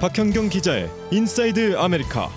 박현경 기자의 인사이드 아메리카.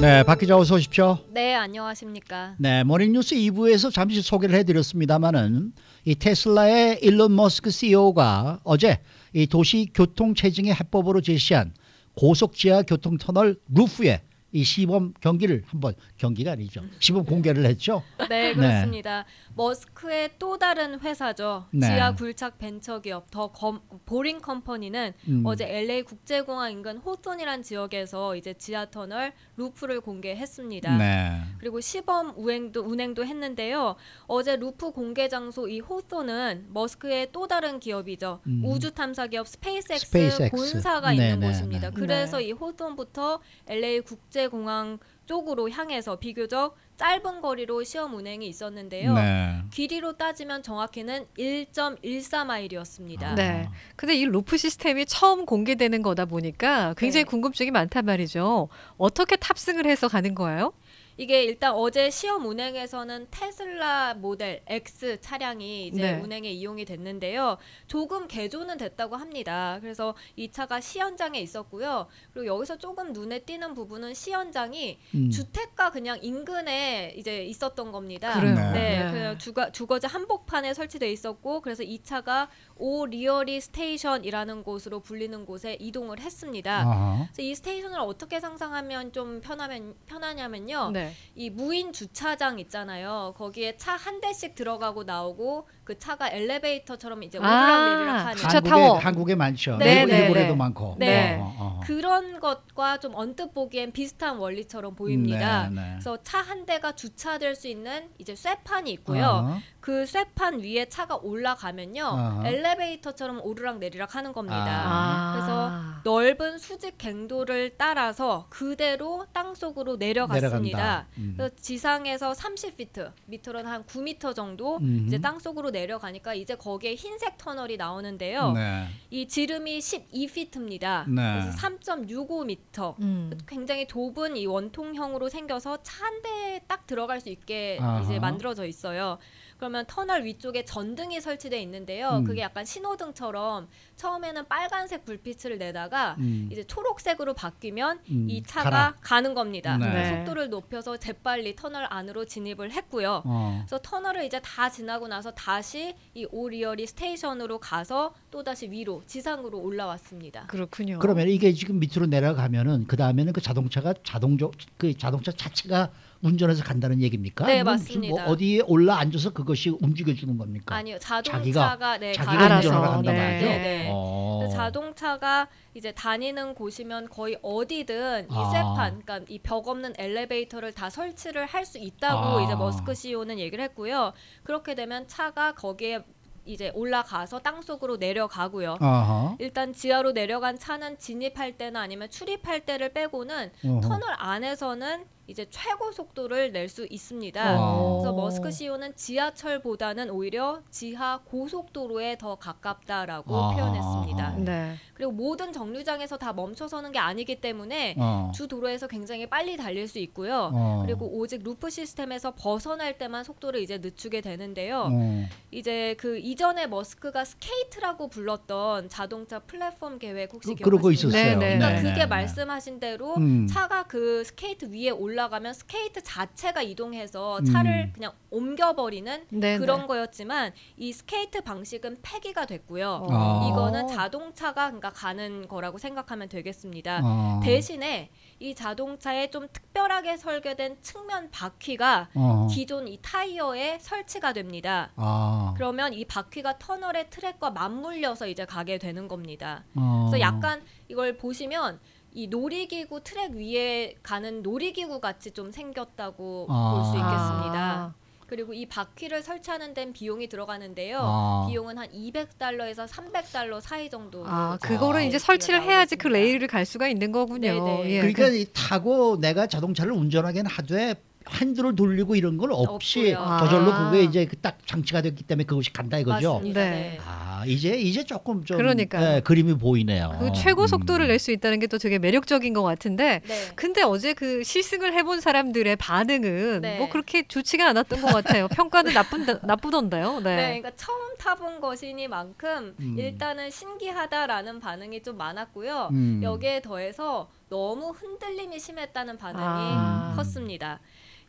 네, 박 기자 어서 오십시오. 네, 안녕하십니까. 네, 모닝뉴스 2부에서 잠시 소개를 해드렸습니다마는 이 테슬라의 일론 머스크 CEO가 어제 이 도시 교통 체증의 해법으로 제시한 고속 지하 교통 터널 루프에 이 시범 경기를 한번 경기가 아니죠. 시범 공개를 했죠. 네, 그렇습니다. 머스크의 또 다른 회사죠. 네. 지하 굴착 벤처 기업 더 검, 보링 컴퍼니는 음. 어제 LA 국제공항 인근 호톤이란 지역에서 이제 지하 터널 루프를 공개했습니다. 네. 그리고 시범 운행도 운행도 했는데요. 어제 루프 공개 장소 이 호톤은 머스크의 또 다른 기업이죠. 음. 우주 탐사 기업 스페이스X, 스페이스X. 본사가 네, 있는 네, 곳입니다. 네. 그래서 네. 이 호톤부터 LA 국제 공항 쪽으로 향해서 비교적 짧은 거리로 시험 운행이 있었는데요. 네. 길이로 따지면 정확히는 1.14마일이었습니다. 아. 네. 근데 이 루프 시스템이 처음 공개되는 거다 보니까 굉장히 네. 궁금증이 많단 말이죠. 어떻게 탑승을 해서 가는 거예요? 이게 일단 어제 시험 운행에서는 테슬라 모델 X 차량이 이제 네. 운행에 이용이 됐는데요. 조금 개조는 됐다고 합니다. 그래서 이 차가 시연장에 있었고요. 그리고 여기서 조금 눈에 띄는 부분은 시연장이 음. 주택가 그냥 인근에 이제 있었던 겁니다. 그래요. 네. 네, 네. 그냥 주거, 주거지 한복판에 설치돼 있었고 그래서 이 차가 오 리어리 스테이션이라는 곳으로 불리는 곳에 이동을 했습니다. 아하. 그래서 이 스테이션을 어떻게 상상하면 좀 편하면 편하냐면요. 네. 이 무인 주차장 있잖아요. 거기에 차 한 대씩 들어가고 나오고 그 차가 엘리베이터처럼 이제 아, 오르락내리락 하는 주차 타워. 한국에 많죠. 네, 일본, 네, 일본에도 네. 많고. 네. 어, 어, 어. 그런 것과 좀 언뜻 보기엔 비슷한 원리처럼 보입니다. 네, 네. 그래서 차 한 대가 주차될 수 있는 이제 쇠판이 있고요. 어. 그 쇠판 위에 차가 올라가면요. 어허. 엘리베이터처럼 오르락 내리락 하는 겁니다. 아. 그래서 넓은 수직 갱도를 따라서 그대로 땅 속으로 내려갔습니다. 음. 그래서 지상에서 30피트, 밑으로는 한 9m 정도 음흠. 이제 땅 속으로 내려가니까 이제 거기에 흰색 터널이 나오는데요. 네. 이 지름이 12피트입니다. 네. 그래서 3.65m. 음. 굉장히 좁은 이 원통형으로 생겨서 차 한 대에 딱 들어갈 수 있게 아하. 이제 만들어져 있어요. 그러면 터널 위쪽에 전등이 설치돼 있는데요. 음. 그게 약간 신호등처럼 처음에는 빨간색 불빛을 내다가 음. 이제 초록색으로 바뀌면 음, 이 차가 가라. 가는 겁니다. 네. 네. 속도를 높여서 재빨리 터널 안으로 진입을 했고요. 어. 그래서 터널을 이제 다 지나고 나서 다시 이 오리어리 스테이션으로 가서 또 다시 위로 지상으로 올라왔습니다. 그렇군요. 그러면 이게 지금 밑으로 내려가면은 그 다음에는 그 자동차가 자동적 그 자동차 자체가 운전해서 간다는 얘기입니까? 네, 무슨 맞습니다. 뭐 어디에 올라 앉아서 그것이 움직여 주는 겁니까? 아니요, 자동차가 자기가- 네, 자기가 거죠. 한단 네. 말이죠. 네, 네. 어. 그래서 자동차가 이제 다니는 곳이면 거의 어디든 이 아. 쇠판, 그러니까 이 벽 없는 엘리베이터를 다 설치를 할 수 있다고 아. 이제 머스크 CEO는 얘기를 했고요. 그렇게 되면 차가 거기에 이제 올라가서 땅 속으로 내려가고요. 아하. 일단 지하로 내려간 차는 진입할 때나 아니면 출입할 때를 빼고는 어허. 터널 안에서는 이제 최고 속도를 낼 수 있습니다. 어. 그래서 머스크 CEO는 지하철보다는 오히려 지하 고속도로에 더 가깝다라고 아하. 표현했습니다. 네. 그리고 모든 정류장에서 다 멈춰 서는 게 아니기 때문에 어. 주 도로에서 굉장히 빨리 달릴 수 있고요. 어. 그리고 오직 루프 시스템에서 벗어날 때만 속도를 이제 늦추게 되는데요. 어. 이제 그 이전에 머스크가 스케이트라고 불렀던 자동차 플랫폼 계획 혹시 그, 그러고 기억하시나요? 있었어요. 네, 네. 그러니까 네, 그게 네, 말씀하신 대로 음. 차가 그 스케이트 위에 올라 가면 스케이트 자체가 이동해서 차를 음. 그냥 옮겨버리는 네, 그런 네. 거였지만 이 스케이트 방식은 폐기가 됐고요. 아. 이거는 자동차가 그러니까 가는 거라고 생각하면 되겠습니다. 어. 대신에 이 자동차에 좀 특별하게 설계된 측면 바퀴가 어. 기존 이 타이어에 설치가 됩니다. 아. 그러면 이 바퀴가 터널의 트랙과 맞물려서 이제 가게 되는 겁니다. 어. 그래서 약간 이걸 보시면 이 놀이기구 트랙 위에 가는 놀이기구 같이 좀 생겼다고 아. 볼수 있겠습니다. 아. 그리고 이 바퀴를 설치하는 데는 비용이 들어가는데요. 아. 비용은 한 200달러에서 300달러 사이 정도. 아, 그거를 이제 설치를 해야지 그 레일을 갈 수가 있는 거군요. 네네. 예. 그러니까 그- 이 타고 내가 자동차를 운전하기는 하되 핸들을 돌리고 이런 건 없이 없고요. 저절로 아. 그게 이제 그딱 장치가 됐기 때문에 그것이 간다 이거죠. 맞습니다. 네. 네. 아 아, 이제 이제 조금 좀 그러니까요. 예, 그림이 보이네요. 그 최고 속도를 음. 낼수 있다는 게 또 되게 매력적인 것 같은데 네. 근데 어제 그 시승을 해본 사람들의 반응은 네. 뭐 그렇게 좋지가 않았던 것 같아요. 평가는 나쁜 나쁘던데요. 네. 네. 그러니까 처음 타본 것이니만큼 음. 일단은 신기하다라는 반응이 좀 많았고요. 음. 여기에 더해서 너무 흔들림이 심했다는 반응이 아. 컸습니다.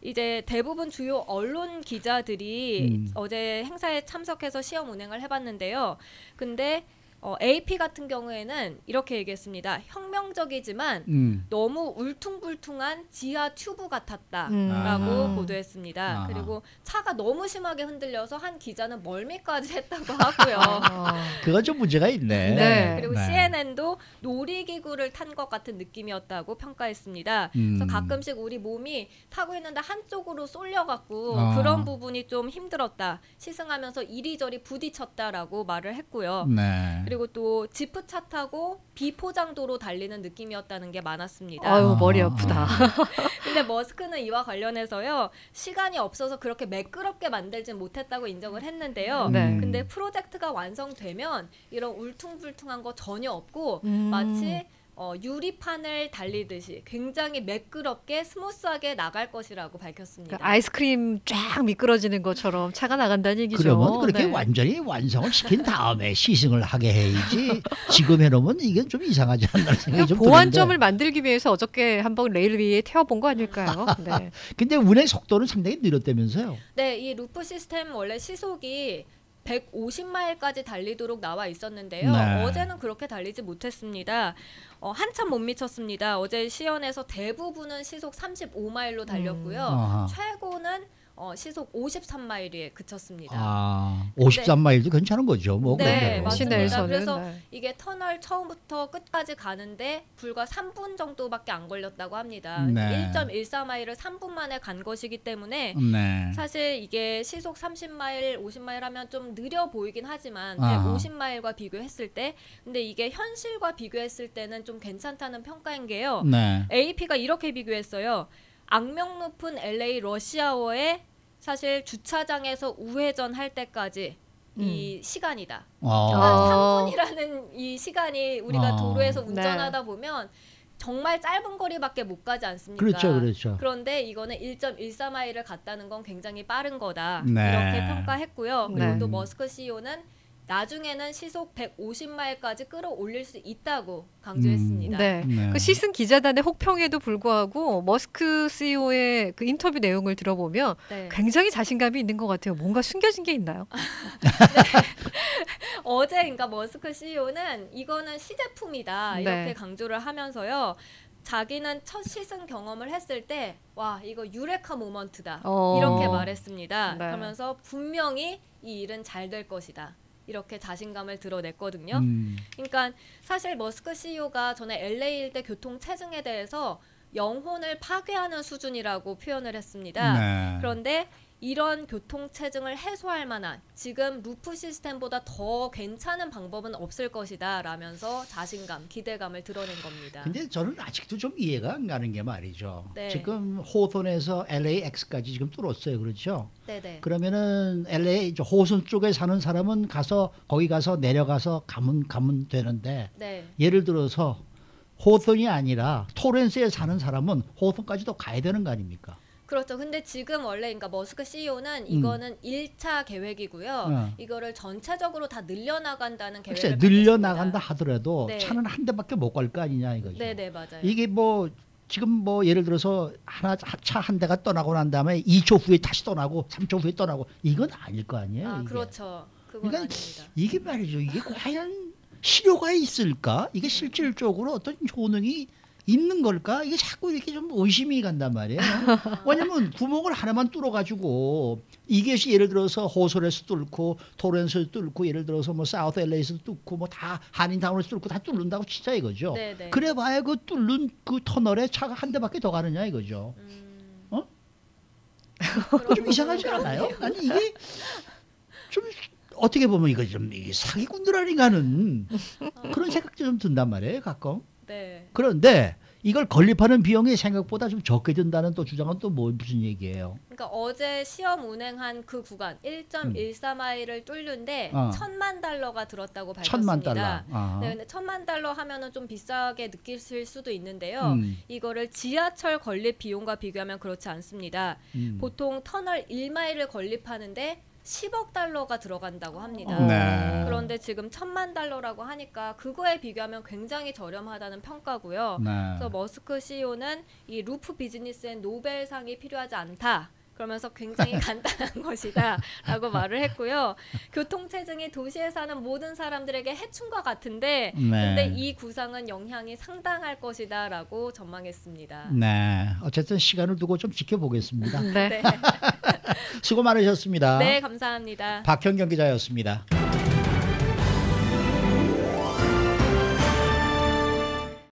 이제 대부분 주요 언론 기자들이 음. 어제 행사에 참석해서 시험 운행을 해봤는데요. 근데 어, AP 같은 경우에는 이렇게 얘기했습니다. 혁명적이지만 음. 너무 울퉁불퉁한 지하 튜브 같았다라고 음. 보도했습니다. 아하. 그리고 차가 너무 심하게 흔들려서 한 기자는 멀미까지 했다고 하고요. 아. 그건 좀 문제가 있네. 네. 그리고 네. CNN도 놀이기구를 탄 것 같은 느낌이었다고 평가했습니다. 음. 그래서 가끔씩 우리 몸이 타고 있는데 한쪽으로 쏠려갖고 아. 그런 부분이 좀 힘들었다. 시승하면서 이리저리 부딪혔다라고 말을 했고요. 네. 그리고 또 지프차 타고 비포장도로 달리는 느낌이었다는 게 많았습니다. 아유 아. 머리 아프다. 근데 머스크는 이와 관련해서요 시간이 없어서 그렇게 매끄럽게 만들진 못했다고 인정을 했는데요. 네. 음. 근데 프로젝트가 완성되면 이런 울퉁불퉁한 거 전혀 없고 음. 마치 어, 유리판을 달리듯이 굉장히 매끄럽게 스무스하게 나갈 것이라고 밝혔습니다. 그 아이스크림 쫙 미끄러지는 것처럼 차가 나간다는 얘기죠. 그러면 그렇게 네. 완전히 완성을 시킨 다음에 시승을 하게 해야지 지금 해놓으면 이게 좀 이상하지 않나 생각이 좀 보완점을 드는데 만들기 위해서 어저께 한번 레일 위에 태워본 거 아닐까요? 네. 근데 운행 속도는 상당히 느렸다면서요 네, 이 루프 시스템 원래 시속이 150마일까지 달리도록 나와 있었는데요. 네. 어제는 그렇게 달리지 못했습니다. 어, 한참 못 미쳤습니다. 어제 시연에서 대부분은 시속 35마일로 달렸고요. 아하. 최고는 어, 시속 53마일에 그쳤습니다. 아 53마일도 괜찮은 거죠 뭐 네. 맞습니다. 그래서 네. 이게 터널 처음부터 끝까지 가는데 불과 3분 정도밖에 안 걸렸다고 합니다. 네. 1.14마일을 3분 만에 간 것이기 때문에 네. 사실 이게 시속 30마일, 50마일 하면 좀 느려 보이긴 하지만 아하. 150마일과 비교했을 때 근데 이게 현실과 비교했을 때는 좀 괜찮다는 평가인 게요. 네. AP가 이렇게 비교했어요. 악명 높은 LA 러시아워에 사실 주차장에서 우회전 할 때까지 이 시간이다. 그러니까 어. 3분이라는 이 시간이 우리가 어. 도로에서 네. 운전하다 보면 정말 짧은 거리밖에 못 가지 않습니까? 그렇죠 그렇죠 그런데 이거는 1.14마일을 갔다는 건 굉장히 빠른 거다. 네. 이렇게 평가했고요. 그리고 네. 또 머스크 CEO는 나중에는 시속 150마일까지 끌어올릴 수 있다고 강조했습니다. 네. 네. 그 시승 기자단의 혹평에도 불구하고 머스크 CEO의 그 인터뷰 내용을 들어보면 네. 굉장히 자신감이 있는 것 같아요. 뭔가 숨겨진 게 있나요? 어제 그러니까 머스크 CEO는 이거는 시제품이다 네. 이렇게 강조를 하면서요. 자기는 첫 시승 경험을 했을 때 와 이거 유레카 모먼트다 어. 이렇게 말했습니다. 네. 그러면서 분명히 이 일은 잘 될 것이다 이렇게 자신감을 드러냈거든요. 음. 그러니까 사실 머스크 CEO가 전에 LA일 때 교통 체증에 대해서 영혼을 파괴하는 수준이라고 표현을 했습니다. 네. 그런데 이런 교통 체증을 해소할 만한 지금 루프 시스템보다 더 괜찮은 방법은 없을 것이다 라면서 자신감, 기대감을 드러낸 겁니다. 근데 저는 아직도 좀 이해가 안 가는 게 말이죠. 네. 지금 호선에서 LAX까지 지금 뚫었어요, 그렇죠? 네네. 그러면은 LA 호선 쪽에 사는 사람은 가서 거기 가서 내려가서 가면 가면 되는데 네. 예를 들어서 호선이 아니라 토렌스에 사는 사람은 호선까지도 가야 되는 거 아닙니까? 그렇죠. 근데 지금 원래 그러니까 머스크 CEO는 이거는 일 1차 계획이고요. 음. 어. 이거를 전체적으로 다 늘려나간다는 계획을 글쎄 밝혔습니다. 늘려 나간다 하더라도 네. 차는 한 대밖에 못 갈 거 아니냐 이거죠. 네 네 맞아요. 이게 뭐 지금 뭐 예를 들어서 하나 차 한 대가 떠나고 난 다음에 2초 후에 다시 떠나고 3초 후에 떠나고 이건 아닐 거 아니에요. 아 이게. 그렇죠. 그건 그러니까 아닙니다. 이게 말이죠. 이게 과연 실효가 있을까? 이게 실질적으로 어떤 효능이 있는 걸까? 이게 자꾸 이렇게 좀 의심이 간단 말이에요. 왜냐면 구멍을 하나만 뚫어가지고 이게 예를 들어서 호솔에서 뚫고 토렌스에서 뚫고 예를 들어서 뭐 사우스 LA에서 뚫고 뭐 다 한인타운에서 뚫고 다 뚫는다고 치자 이거죠. 네네. 그래봐야 그 뚫는 그 터널에 차가 한 대밖에 더 가느냐 이거죠. 음. 어? 좀 이상하지 않아요? 아니 이게 좀 어떻게 보면 이거 좀 이게 사기꾼들 아닌가는 그런 생각도 좀 든단 말이에요 가끔. 네. 그런데 이걸 건립하는 비용이 생각보다 좀 적게 든다는 또 주장은 또 뭐 무슨 얘기예요? 그러니까 어제 시험 운행한 그 구간 1.14마일을 뚫는데 음. 어. 천만 달러가 들었다고 밝혔습니다. 천만 달러. 아. 네, 근데 천만 달러 하면은 좀 비싸게 느끼실 수도 있는데요. 음, 이거를 지하철 건립 비용과 비교하면 그렇지 않습니다. 음. 보통 터널 1마일을 건립하는데 10억 달러가 들어간다고 합니다. 어. 네. 그런데 지금 천만 달러라고 하니까 그거에 비교하면 굉장히 저렴하다는 평가고요. 네. 그래서 머스크 CEO는 이 루프 비즈니스엔 노벨상이 필요하지 않다. 그러면서 굉장히 간단한 것이다라고 말을 했고요. 교통체증이 도시에 사는 모든 사람들에게 해충과 같은데, 네. 근데 이 구상은 영향이 상당할 것이다라고 전망했습니다. 네. 어쨌든 시간을 두고 좀 지켜보겠습니다. 네. 네, 수고 많으셨습니다. 네 감사합니다. 박현경 기자였습니다.